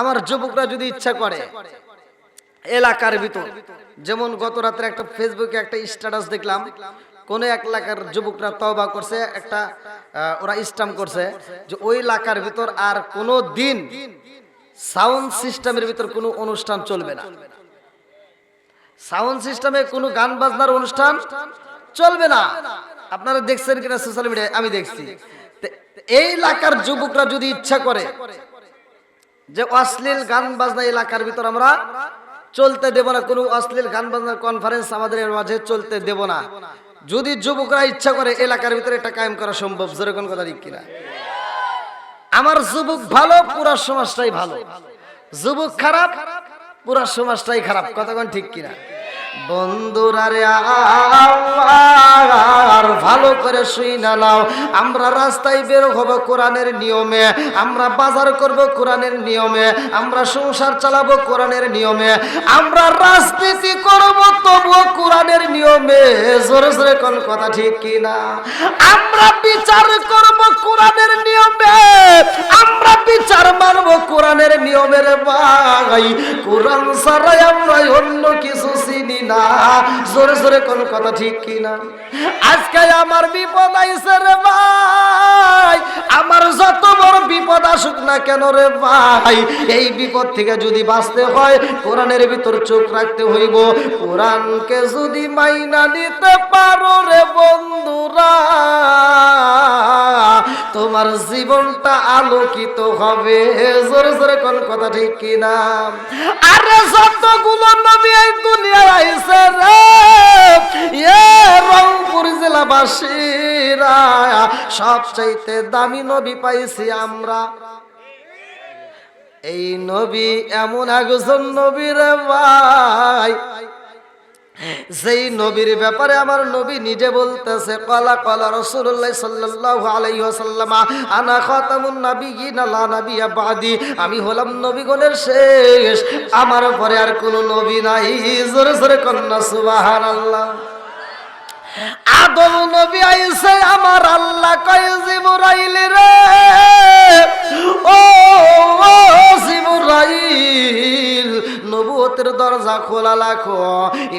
আমার যুবকরা যদি ইচ্ছা করে, এলাকার ভিতর, যেমন গত রাত্রে একটা ফেসবুকে একটা স্ট্যাটাস দেখলাম, কোন এক এলাকার যুবকরা তওবা করছে, একটা ওরা স্টাম করছে যে ওই এলাকার ভিতর আর কোনো দিন সাউন্ড সিস্টেমের ভিতর কোনো অনুষ্ঠান চলবে না। সাউন্ড সিস্টেমে কোনো গান বাজনার অনুষ্ঠান চলবে না। আপনারা দেখছেন কিনা সোশ্যাল মিডিয়ায় আমি দেখছি। এই এলাকার যুবকরা যদি ইচ্ছা করে যে অশ্লীল গান বাজনা এলাকার ভিতর আমরা চলতে দেব না। কোনো অশ্লীল গান বাজনার কনফারেন্স আমাদের মাঝে চলতে দেব না। যদি যুবকরা ইচ্ছা করে এলাকার ভিতরে এটা কায়েম করা সম্ভব যেরকম কথা ঠিক কিনা? আমার যুবক ভালো, পুরা সমাজটাই ভালো। যুবক খারাপ, পুরা সমাজটাই খারাপ, কথা কতক্ষণ ঠিক কিনা? বন্ধুরা আর ভালো করে শুই না নাও। আমরা রাস্তায় বের হব কোরআনের নিয়মে, আমরা বাজার করব কোরআনের নিয়মে, আমরা সংসার চালাবো কোরআনের নিয়মে, আমরা রাজনীতি করব তবুও কোরআনের নিয়মে। জোরে জোরে কোন কথা ঠিক কিনা আমরা বিচার করব কোরআনের নিয়মে, আমরা বিচার মানব কোরআনের নিয়মের ভাই কোরআন ছাড়াই আমরা অন্য কিছু চিনি না জোরে জোরে কোন কথা ঠিক কিনা? আজকে আমার বিপদ আইছে রে ভাই। আমার যত বড় বিপদ আসুক না কেন রে ভাই? এই বিপদ থেকে যদি বাঁচতে হয়, কোরআনের ভিতর চোখ রাখতে হইব। কোরআনকে যদি মাইনা নিতে পারো রে বন্ধুরা, তোমার জীবনটা আলোকিত হবে। জোরে জোরে কোন কথা ঠিক কিনা? আরে যতগুলো নবী এই দুনিয়ায় আইছে রে? এ রংপুর জেলাবাসীরা, সবচাইতে দামি নবী পাইছি আমরা। এই নবী এমন একজন নবীর ভাই। যেই নবীর ব্যাপারে আমার নবী নিজে বলতেছে, কলা কলা রসুল্লাহ সাল্লাল্লাহু আলাইহি ওয়াসাল্লাম, আনা খাতামুন নাবিয়িন লা নাবিয়্যা বাদি। আমি হলাম নবীগণের শেষ। আমার পরে আর কোনো নবী নাই। জোরে জোরে কন্যা, সুবহানাল্লাহ। আদম নবী আইছে, আমার আল্লাহ কয় জিবরাইল রে। ও, জিবরাইল। নবুয়তের দরজা খোলা লাখো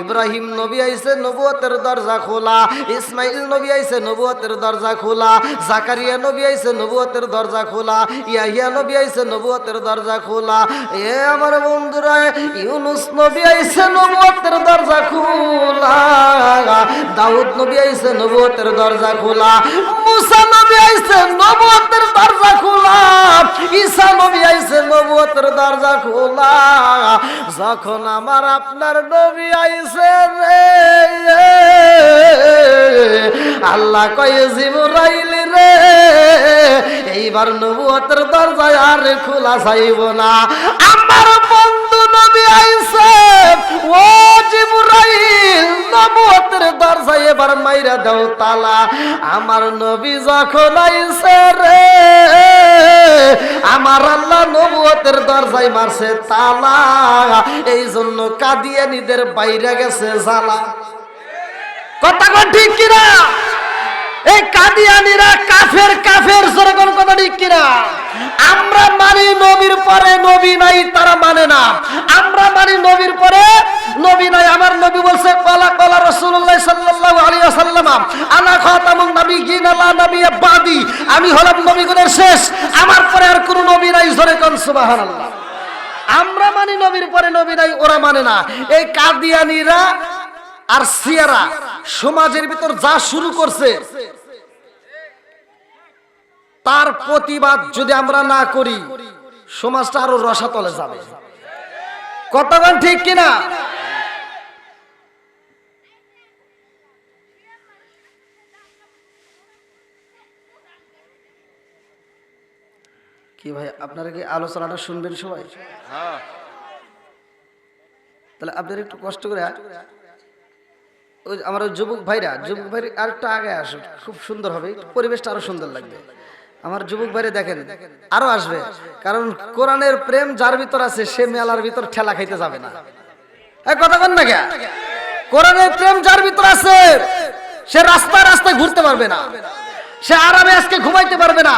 ইব্রাহিম নবী আইছে, নবুয়তের দরজা খোলা। ইসমাইল নবী আইছে, নবুয়তের দরজা খোলা। জাকারিয়া নবী আইছে, নবুয়তের দরজা খোলা। ইয়াহিয়া নবী আইছে, নবুয়তের দরজা খোলা। এ আমার বন্ধুরা, ইউনুস নবী আইছে, নবুয়তের দরজা খোলা। দাউদ নবী আইছে, নবুয়তের দরজা খোলা। মুসা নবী আইছে, নবুয়তের দরজা খোলা। ঈসা নবী আইছে, নবুয়তের দরজা খোলা। যখন আমার আপনার নবী আইছে রে, আল্লাহ কয়ে জিবরাইল রে, এইবার নবুয়তের দরজায় আর খোলা চাইব না। আমার বন্ধু নবী আইছে ও জিবরাইল, নবুয়তের দরজা এবার মাইরা দাও তালা। আমার নবী যখন আইছে রে, আমার আল্লাহ নবুয়তের দরজায় মারছে তালা। এই জন্য কাদিয়ানিদের বাইরে গেছে জ্বালা। কথা ঠিক কিনা? এই কাদিয়ানিরা কাফের কাফের যেরকম কথা ঠিক কিনা? আমরা মানি নবীর পরে নবী নাই, তারা মানে না। আমরা মানি নবীর পরে নবী নাই। আমার নবী বলছে, কলা কলা রাসূলুল্লাহ সাল্লাল্লাহু আলাইহি ওয়াসাল্লাম আনা খাতামুন নাবিয়িন লা নাবিয়্যা বাদি। আমি হলাম নবীগণের শেষ। আমার পরে আর কোনো নবী নাই, জোরে কোন সুবহানাল্লাহ। আমরা মানি নবীর পরে নবী নাই, ওরা মানে না। এই কাদিয়ানিরা আর সিয়ারা, সমাজের ভিতর যা শুরু করছে তার প্রতিবাদ যদি আমরা না করি সমাজটা আরও রসাতলে যাবে। কতক্ষণ ঠিক কিনা? কি ভাই আপনারা কি আলোচনাটা শুনবেন সবাই? তাহলে আপনারা একটু কষ্ট করে ওই আমার যুবক ভাইরা যুবক ভাই আর একটু আগে আসুক খুব সুন্দর হবে পরিবেশটা আরও সুন্দর লাগবে। আমার যুবক ভাইরে দেখেন, আরও আসবে। কারণ কোরআনের প্রেম যার ভিতর আছে, সে মেলার ভিতর ঠেলা খাইতে যাবে না। কথা কন না কোরআনের প্রেম যার ভিতর আছে, সে রাস্তায় রাস্তায় ঘুরতে পারবে না। সে আরামে আজকে ঘুমাইতে পারবে না।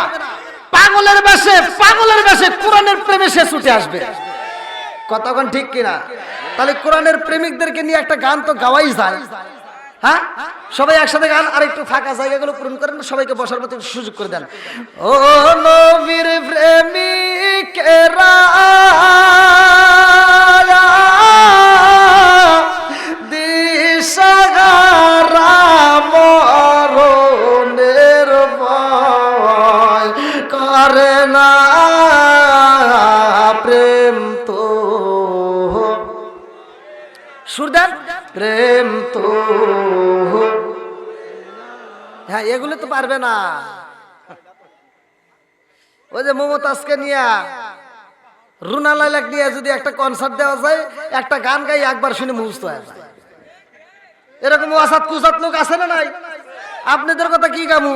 পাগলের বেশে পাগলের বেশে কোরআনের প্রেমে সে ছুটে আসবে। কতক্ষণ ঠিক কিনা? তাহলে কোরআনের প্রেমিকদেরকে নিয়ে একটা গান তো গাওয়াই যায়। হ্যাঁ? সবাই একসাথে গান আর একটু ফাঁকা জায়গাগুলো পূরণ করেন, সবাইকে বসার মতো সুযোগ করে দেন। ও নবীর প্রেমিকেরা পারবে না। ওই যে মমতাজকে নিয়ে নিয়ে যদি একটা কনসার্ট দেওয়া যায়, একটা গান গাই একবার শুনে মুখস্থ হয়ে যায়। এরকম লোক আছে না নাই? আপনাদের কথা কি গামু?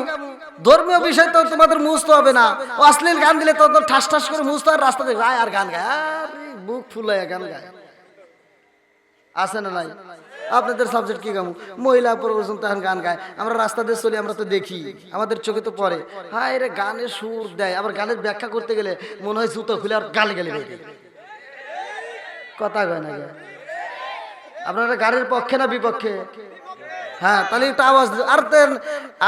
ধর্মীয় বিষয় তো তোমাদের মুখস্থ হবে না। অশ্লীল গান দিলে তো ঠাস ঠাস করে মুখস্থ আর রাস্তা দিয়ে আর গান গায়। বুক ফুলায় গান গায়। আছে না নাই? আপনাদের সাবজেক্ট কি গামু মহিলা প্রবচন তখন গান গায়। আমরা রাস্তা দিয়ে চলি, আমরা তো দেখি। আমাদের চোখে তো পড়ে। হ্যাঁ রে, গানের সুর দেয়। আবার গানের ব্যাখ্যা করতে গেলে মনে হয় জুতো খুলে আর গালে গেলে কথা কয় না আপনারা গাড়ির পক্ষে না বিপক্ষে? হ্যাঁ তাহলে একটু আওয়াজ আর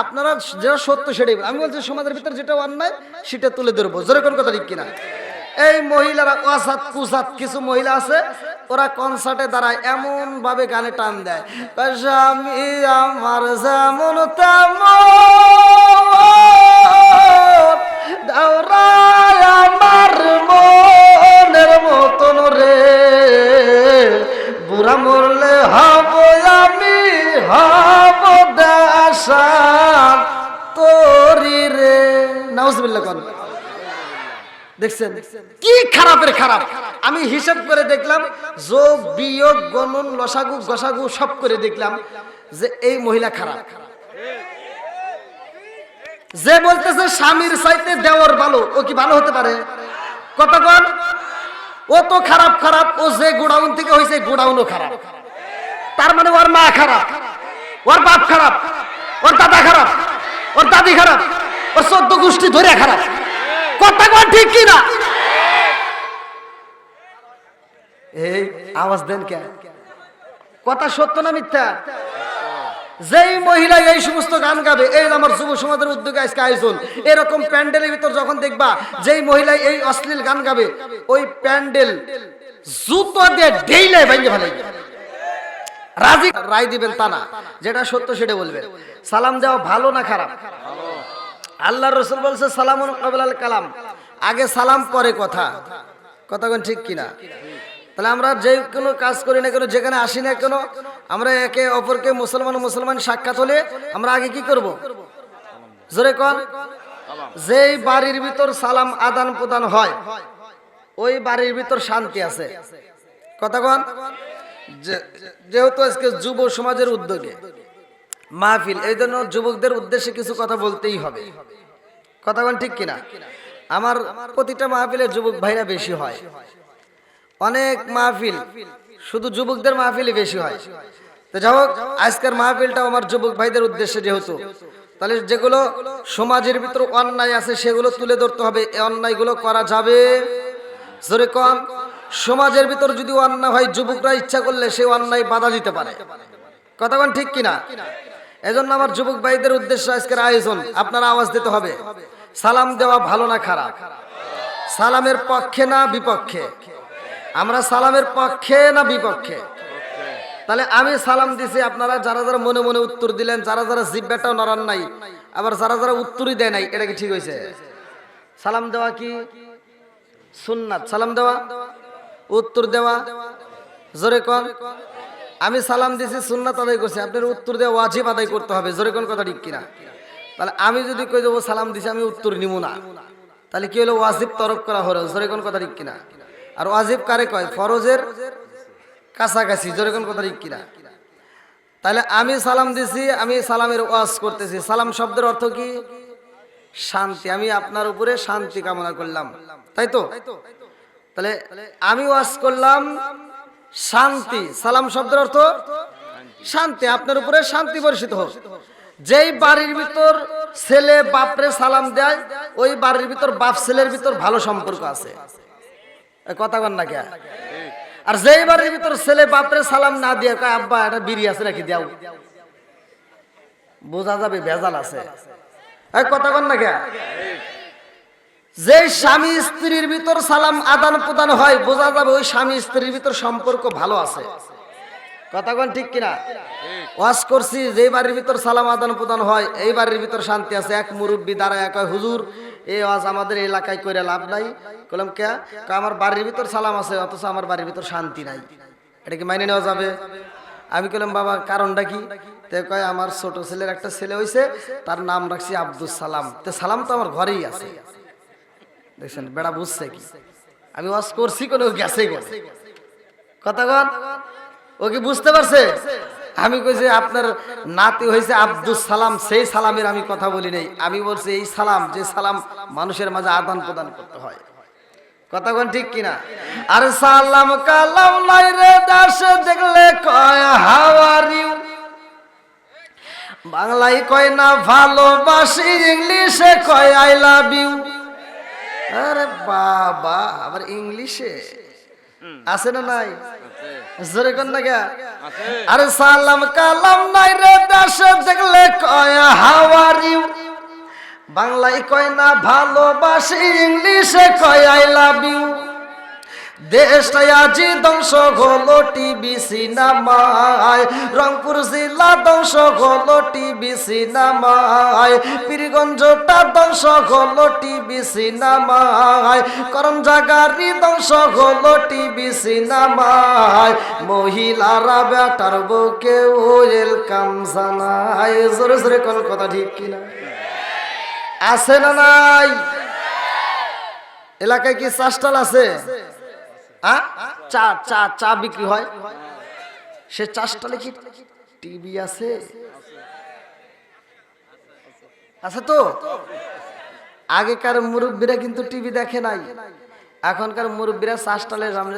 আপনারা যেটা সত্য সেটাই আমি বলছি, সমাজের ভিতরে যেটা অন্যায়, সেটা তুলে ধরবো। জোরে কোন কথা ঠিক কিনা? এই মহিলারা ওয়াসাত কুসাত কিছু মহিলা আছে, ওরা কনসার্টে দাঁড়ায় এমন ভাবে গানে টান দেয়। আমার যেমন তেমন দেখছেন কি খারাপের খারাপ? আমি হিসাব করে দেখলাম, যোগ, বিয়োগ, গণন, লসাগু, গসাগু, সব করে দেখলাম যে এই মহিলা খারাপ। যে বলতেছে স্বামীর চাইতে দেওয়ার ভালো, ও কি ভালো হতে পারে? কতক্ষণ ও তো খারাপ খারাপ, ও যে গোডাউন থেকে হয়েছে, গোডাউনও খারাপ। তার মানে ওর মা খারাপ, ওর বাপ খারাপ, ওর দাদা খারাপ, ওর দাদি খারাপ, ওর চোদ্দ গোষ্ঠী ধরে খারাপ। এই আওয়াজ দেন কে? কথা সত্য না মিথ্যা? যেই মহিলা এই সমস্ত গান গাবে, এই আমার যুব সমাজের উদ্যোগে আজকে আয়োজন। এরকম প্যান্ডেলের ভিতর যখন দেখবা, যেই মহিলা এই অশ্লীল গান গাবে, ওই প্যান্ডেল জুতো দিয়ে ডেইলে ভেঙে ফেলে। রাজি রায় দিবেন তা না। যেটা সত্য সেটা বলবেন। সালাম দেওয়া ভালো না খারাপ? আল্লাহ রসুল বলছে সালাম কাবিলাল কালাম। আগে সালাম পরে কথা। কথা কোন ঠিক কিনা? তাহলে আমরা যে কোনো কাজ করি না কেন, যেখানে আসি না কেন, আমরা একে অপরকে মুসলমান মুসলমান সাক্ষাৎ হলে আমরা আগে কি করব? জোরে কন। যেই বাড়ির ভিতর সালাম আদান প্রদান হয়, ওই বাড়ির ভিতর শান্তি আছে। কথা কন? যেহেতু আজকে যুব সমাজের উদ্যোগে। মাহফিল, এই জন্য যুবকদের উদ্দেশ্যে কিছু কথা বলতেই হবে। কথা বল ঠিক কিনা? আমার প্রতিটা মাহফিলে যুবক ভাইরা বেশি হয়। অনেক মাহফিল শুধু যুবকদের মাহফিলই বেশি হয়। তো যাই হোক, আজকের মাহফিলটাও আমার যুবক ভাইদের উদ্দেশ্যে যেহেতু, তাহলে যেগুলো সমাজের ভিতর অন্যায় আছে সেগুলো তুলে ধরতে হবে। এই অন্যায়গুলো করা যাবে। জোরে কম সমাজের ভিতর যদি অন্যায় হয়, যুবকরা ইচ্ছা করলে সেই অন্যায় বাধা দিতে পারে। কথাক্ষণ ঠিক কিনা? এজন্য আমার যুবক ভাইদের উদ্দেশ্য আজকের আয়োজন, আপনারা আওয়াজ দিতে হবে। সালাম দেওয়া ভালো না খারাপ? সালামের পক্ষে না বিপক্ষে? আমরা সালামের পক্ষে না বিপক্ষে? তাহলে আমি সালাম দিছি, আপনারা যারা যারা মনে মনে উত্তর দিলেন, যারা যারা জিব্বাটাও নড়ান নাই, আবার যারা যারা উত্তরই দেয় নাই, এটা কি ঠিক হয়েছে? সালাম দেওয়া কি? সুন্নাত। সালাম দেওয়া? উত্তর দেওয়া? জোরে কন। আমি সালাম দিছি সুন্নাত আদায় করছি। আপনার উত্তর দেওয়া ওয়াজিব আদায় করতে হবে। জোরে কোন কথা ঠিক কিনা? তাহলে আমি যদি কই দেবো সালাম দিছি, আমি উত্তর নিব না। তাহলে কি হলো? ওয়াজিব তরফ করা হলো। জোরে কোন কথা ঠিক কিনা? আর ওয়াজিব কারে কয়? ফরজের কাছাকাছি। জোরে কোন কথা ঠিক কিনা? তাহলে আমি সালাম দিছি, আমি সালামের ওয়াজ করতেছি। সালাম শব্দের অর্থ কি? শান্তি। আমি আপনার উপরে শান্তি কামনা করলাম। তাই তো? তাহলে আমি ওয়াজ করলাম শান্তি। সালাম শব্দের অর্থ শান্তি। আপনার উপরে শান্তি বর্ষিত হোক। যেই বাড়ির ভিতর ছেলে বাপরে সালাম দেয়, ওই বাড়ির ভিতর বাপ ছেলের ভিতর ভালো সম্পর্ক আছে। কথা কন না কে? আর যেই বাড়ির ভিতর ছেলে বাপরে সালাম না দিয়ে কয়, আব্বা এটা বিড়ি আছে নাকি দেও। বোঝা যাবে, ভেজাল আছে। কথা কন না কে? যে স্বামী স্ত্রীর ভিতর সালাম আদান প্রদান হয়, বোঝা যাবে ওই স্বামী স্ত্রীর ভিতর সম্পর্ক ভালো আছে। কথা কন ঠিক কিনা? ওয়াজ করছি যে বাড়ির ভিতর সালাম আদান প্রদান হয়, এই বাড়ির ভিতর শান্তি আছে। এক মুরব্বী দ্বারা এক হুজুর, এই ওয়াজ আমাদের এলাকায় করে লাভ নাই। বললাম কে? আমার বাড়ির ভিতর সালাম আছে, অথচ আমার বাড়ির ভিতর শান্তি নাই। এটা কি মাইনে নেওয়া যাবে? আমি বললাম বাবা, কারণটা কি? তে কয়, আমার ছোট ছেলের একটা ছেলে হয়েছে তার নাম রাখছি আব্দুল সালাম। তে সালাম তো আমার ঘরেই আছে। দেখছেন, বেড়া বুঝছে কি? আমি ওয়াজ করছি কোনো গেছে গেছে কথা ও কি বুঝতে পারছে? আমি কইছি আপনার নাতি হয়েছে আব্দুল সালাম, সেই সালামের আমি কথা বলি নাই। আমি বলছি, এই সালাম, যে সালাম মানুষের মাঝে আদান প্রদান করতে হয়। কথা কোন ঠিক কিনা? আর সালাম কালাম নাই রে দাস, দেখলে কয় ইউ বাংলায় কয় না, ভালোবাসি, ইংলিশে কয় আই লাভ ইউ। আরে বাবা আবার ইংলিশে? আছে না নাই? জোরে কর না গা। আরে সালাম কালাম নাই রে দেশে দেখলে কয় হাউ ইউ বাংলায় কয় না ভালোবাসি ইংলিশে কয় আই লাভ ইউ। দেশটা আজি ধ্বংস হলো টিভি সিনেমায়। রংপুর জেলা ধ্বংস হলো টিভি সিনেমায়। পীরগঞ্জটা ধ্বংস হলো টিভি সিনেমায়। করম জাগারি ধ্বংস হলো টিভি সিনেমায়। মহিলারা বেটার বউকে ওয়েলকাম জানায়। জোরে জোরে কোন কথা ঠিক কিনা? আছে না নাই? এলাকায় কি চাষটাল আছে? হ্যাঁ? চা চা চা বিক্রি হয়। সে চাষটালে কি টিভি আছে। আছে তো? আগেকার মুরব্বীরা কিন্তু টিভি দেখে নাই। এখনকার মুরব্বীরা চাষটালে সামনে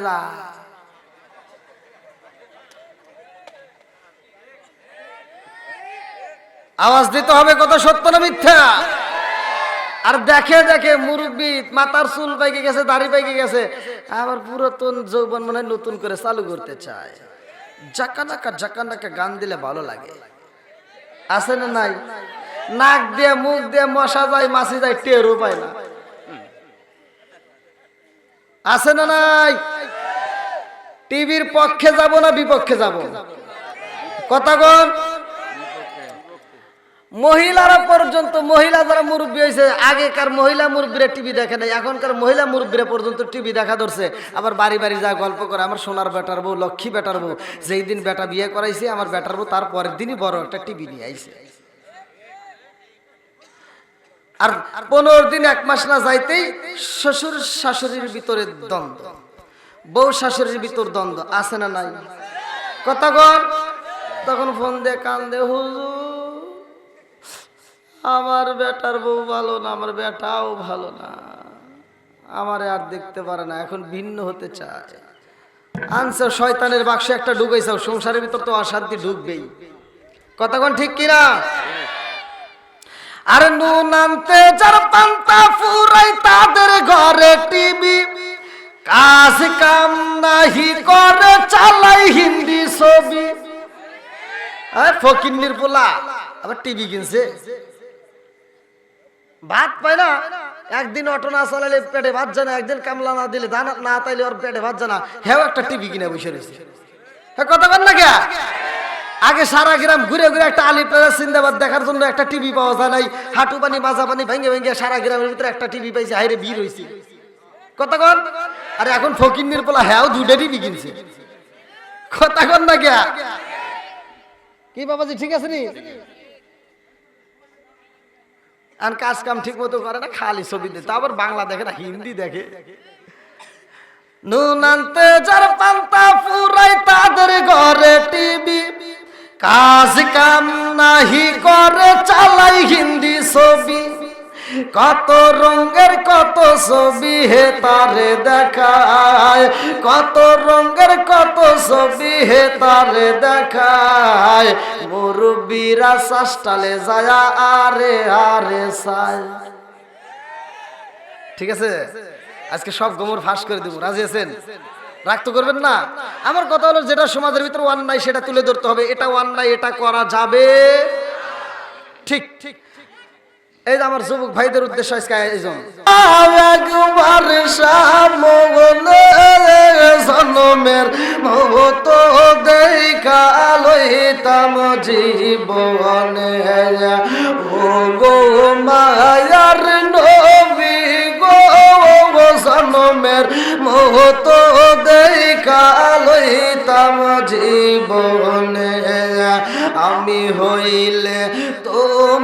আওয়াজ দিতে হবে কত সত্য না মিথ্যা? আর দেখে দেখে মুরব্বী মাথার চুল পাইকে গেছে, দাড়ি পাইকে গেছে। আবার পুরাতন যৌবন মনে নতুন করে চালু করতে চায়। জাকানাকা জাকানাকা গান দিলে ভালো লাগে। আছে না নাই? নাক দিয়ে, মুখ দিয়ে মশা যায়, মাছি যায়, টেরও পায় না। আছে না নাই? টিভির পক্ষে যাব না বিপক্ষে যাব? কথা কন। মহিলারা পর্যন্ত, মহিলা যারা মুরব্বী হয়েছে আগেকার মহিলা মুরব্বীরা টিভি দেখে নাই, এখনকার মহিলা মুরব্বীরা পর্যন্ত টিভি দেখা ধরছে। আবার বাড়ি বাড়ি যা গল্প করে, আমার সোনার বেটার বউ, লক্ষ্মী বেটার বউ, যেই দিন বেটা বিয়ে করাইছে, আমার বেটার বউ তার পরের দিনই বড় একটা টিভি নিয়ে আইছে। আর পনেরো দিন, এক মাস না যাইতেই শ্বশুর শাশুড়ির ভিতরে দ্বন্দ্ব। বউ শাশুড়ির ভিতর দ্বন্দ্ব, আছে না নাই? কথা কন? তখন ফোন দে কান দে হুজুর আমার বেটার বউ ভালো না, আমার বেটাও ভালো না। আমারে আর দেখতে পারে না, এখন ভিন্ন হতে চায়। আনছে শয়তানের বাক্সে একটা ঢুকাইছে, সংসারের ভিতর তো অশান্তি ঢুকবেই। কতক্ষণ ঠিক কিনা? আর নুন আনতে যার পান্তা ফুরাই তাদের ঘরে টিভি। কাজ কাম নাহি করে, চালাই হিন্দি ছবি। ফকিন্নির পোলা, আবার টিভি কিনছে? ভাত পায় না, একদিন অটো না চালালে পেটে ভাত জানা একদিন কামলা না দিলে দানা না তাইলে ওর পেটে ভাত জানা হেও একটা টিভি কিনে বসে রয়েছে। হ্যাঁ কথা বল না কে আগে সারা গ্রাম ঘুরে ঘুরে একটা আলি প্লাজা সিন্দাবাদ দেখার জন্য একটা টিভি পাওয়া যায় নাই। হাঁটু পানি, মাজা পানি ভেঙে ভেঙে সারা গ্রামের ভিতরে একটা টিভি পাইছে, হাইরে ভিড় রয়েছে কথা কন? আরে এখন ফকিন্নির পোলা হ্যাঁ দুটা টিভি কিনছে। কথা কন না কে কি বাবাজি, ঠিক আছে নি? আর কাজ কাম ঠিক মতো করে না, খালি ছবি দেখে। আবার বাংলা দেখে না, হিন্দি দেখে। নুনান্তে যার পান্তা ফুরাই তাদের ঘরে টিভি। কাজ কাম নাহি করে, চালাই হিন্দি ছবি। কত রঙের কত ছবি হে তারে দেখায়। কত রঙের কত ছবি হে তারে দেখায়। মুরব্বীরা শাসটালে যায়, আরে আরে, সায়। ঠিক আছে? আজকে সব গোমর ফাঁস করে দেবো। রাজি আছেন? রাগ তো করবেন না? আমার কথা হলো যেটা সমাজের ভিতরে নাই সেটা তুলে ধরতে হবে। এটা নাই এটা করা যাবে। ঠিক ঠিক। এই আমার যুবক ভাইদের উদ্দেশ্য আজকে আয়োজন জন্মের মত দেখা লইতাম জীবনে। গো মায়ার নবী গো জন্মের মত দেখা জীবনে। আমি হইলে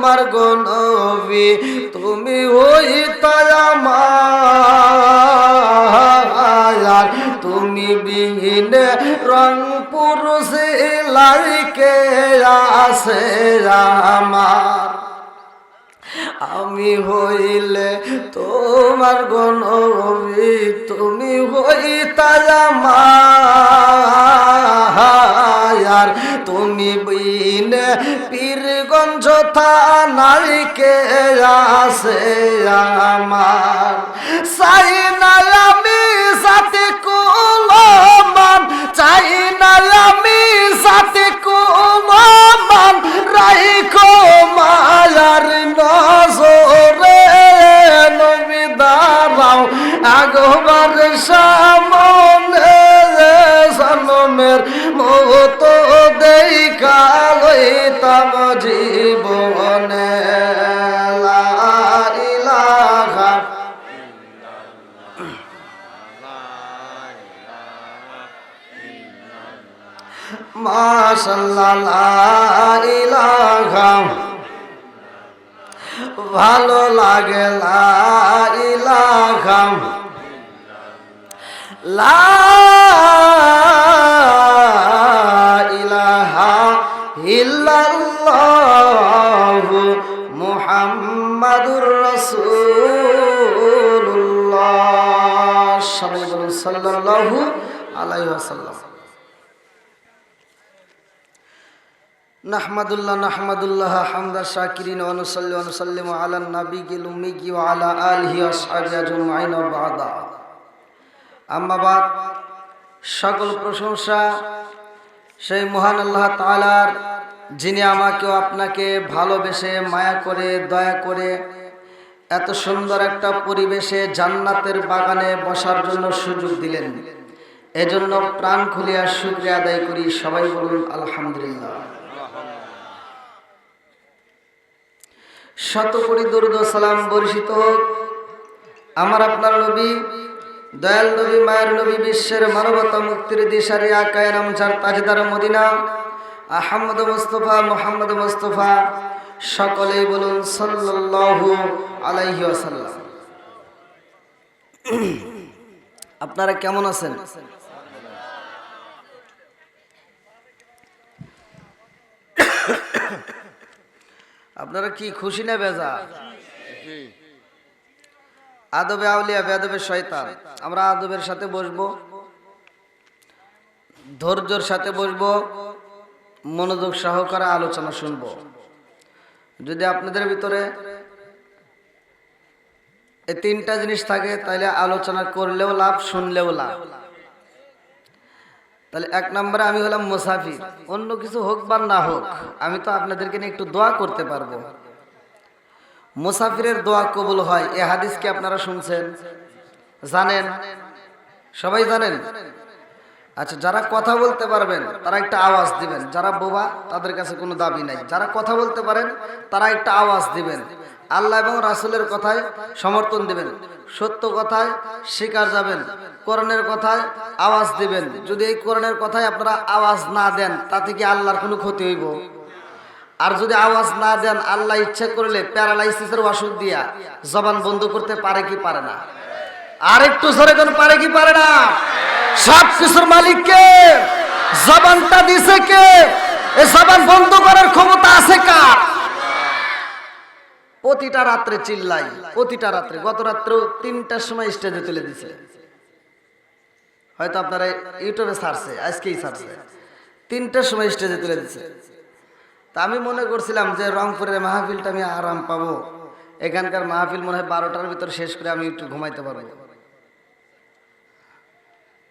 তোমার গনবি তুমি হইতাই আমার তুমি বিহীনে রংপুর লাইকে আসে আমার। আমি হইলে তোমার গণবি, তুমি হইতাই আমার তুমি বিনে পীরগঞ্জ থানাইকে আসে আমার। চাই না আমি সাথে কুলমান, চাই না আমি সাথে কুলমান, রাইখো মায়ার নজরে নবী দাঁড়াও আগবার সামনে মাশাল্লাহ ইলাহা। ভালো লাগে লা ইলাহা। লা ইলাহা মুহাম্মাদুর রাসূলুল্লাহ। সাল্লাল্লাহু আলাইহি ওয়াসাল্লাম। নাহমাদুল্লাহ নাহমাদুল্লাহ, হামদা শাকিরিন, অনুসল্লি, অনুসল্লিম আলা নবী গিল উম্মিগি আলা আলিহি আজমাইন বাদা। আম্মা বাদ, সকল প্রশংসা সেই মহান আল্লাহ তাআলার, যিনি আমাকেও আপনাকে ভালোবেসে, মায়া করে, দয়া করে এত সুন্দর একটা পরিবেশে জান্নাতের বাগানে বসার জন্য সুযোগ দিলেন। এজন্য প্রাণ খুলিয়া শুক্রিয়া আদায় করি। সবাই বলুন, আলহামদুলিল্লাহ। শত কোটি দরুদ সালাম বর্ষিত হোক। আমার আপনার নবী, দয়াল নবী, মায়ের নবী, বিশ্বের মানবতা মুক্তির দিশারি আকায় নাম যার তাজদার Medina. Ahmad Mustafa, Muhammad Mustafa, সকলেই বলুন সাল্লাল্লাহু আলাইহি ওয়াসাল্লাম। আপনারা কেমন আছেন? আপনারা কি খুশি না বেজা আদবে আউলিয়া বেদবে শয়তান। আমরা আদবের সাথে বসবো, ধৈর্যর সাথে বসবো, মনোযোগ সহকারে আলোচনা শুনব। যদি আপনাদের ভিতরে এই তিনটা জিনিস থাকে তাহলে আলোচনা করলেও লাভ, শুনলেও লাভ। তাহলে এক নম্বরে আমি হলাম মুসাফির। অন্য কিছু হোক বা না হোক, আমি তো আপনাদেরকে নিয়ে একটু দোয়া করতে পারব। মুসাফিরের দোয়া কবুল হয়, এ হাদিস কি আপনারা শুনছেন? জানেন? সবাই জানেন? আচ্ছা যারা কথা বলতে পারবেন, তারা একটা আওয়াজ দিবেন। যারা বোবা, তাদের কাছে কোনো দাবি নাই। যারা কথা বলতে পারেন, তারা একটা আওয়াজ দিবেন। আল্লাহ এবং রাসুলের কথায় সমর্থন দেবেন। সত্য কথায় স্বীকার যাবেন। কোরআনের কথায় আওয়াজ দিবেন। যদি এই কোরআনের কথায় আপনারা আওয়াজ না দেন, তাতে কি আল্লাহর কোনো ক্ষতি হইব? আর যদি আওয়াজ না দেন, আল্লাহ ইচ্ছা করলে প্যারালাইসিসের ওষুধ দিয়া জবান বন্ধ করতে পারে কি পারে না? আর একটু জোরে কোন পারে কি পারে না? সব কিছুর মালিক কে? জবানটা দিছে কে? এই জবান বন্ধ করার ক্ষমতা আছে কার? প্রতিটা রাত্রে চিল্লাই, প্রতিটা রাত্রে। গত রাত্রেও তিনটার সময় স্টেজে তুলে দিছে। হয়তো আপনারা ইউটিউবে ছাড়ছে আজকেই ছাড়ছে তিনটার সময় স্টেজে তুলে দিছে। তা আমি মনে করছিলাম যে রংপুরের মাহফিলটা আমি আরাম পাবো। এখানকার মাহফিল মনে হয় বারোটার ভিতর শেষ করে আমি একটু ঘুমাইতে পারব।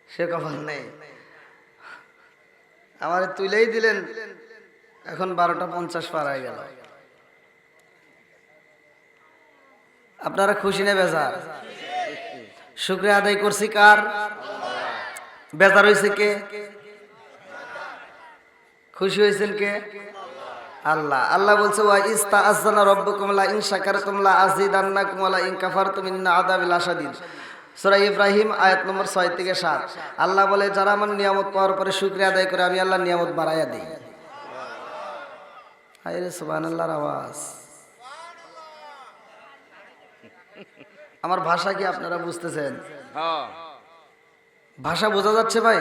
সে কপাল নেই। আমার তুলেই দিলেন। এখন বারোটা পঞ্চাশ পার হয়ে গেল। আপনারা খুশি নেই বেজার? শুক্রিয়া আদায় করছি কার? বেজার হয়েছে কে? খুশি হয়েছেন কে? আল্লাহ। আল্লাহ বলছে, ওয়া ইস্তা আজানা রব্বুকুম লা ইন শাকারতুম লা আযীদান্নাকুম ওয়া লা ইন কাফারতুম ইন্না আযাবি লাশাদীদ। সূরা ইব্রাহিম, আয়াত নম্বর 6 থেকে 7 আল্লাহ বলে, যারা আমার নিয়ামত পাওয়ার পরে শুকরিয়া আদায় করে, আমি আল্লাহ নিয়ামত বাড়াইয়া দেই। আরে সুবহানাল্লাহর আওয়াজ। আমার ভাষা কি আপনারা বুঝতেছেন? হ্যাঁ। ভাষা বোঝা যাচ্ছে ভাই?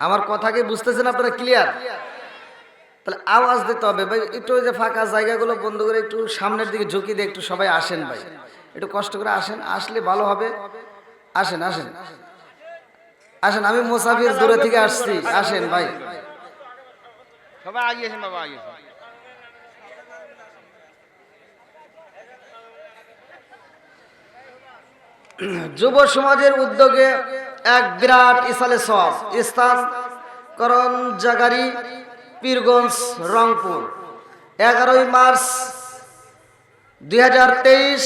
আমার কথা কি বুঝতেছেন আপনারা ক্লিয়ার তাহলে আওয়াজ দিতে হবে ভাই একটু ওই যে ফাঁকা জায়গাগুলো বন্ধ করে একটু সামনের দিকে ঝুঁকি দিয়ে একটু সবাই আসেন ভাই। একটু কষ্ট করে আসেন আসলে ভালো হবে। আসেন আসেন। আসেন আমি মুসাফির দূরে থেকে আসছি। আসেন ভাই। সবাই আগিয়েছেন বাবা আগিয়েছেন যুব সমাজের উদ্যোগে এক বিরাট ইসালে সব স্থান করণ জাগারি পীরগঞ্জ, রংপুর। এগারোই মার্চ দুই হাজার তেইশ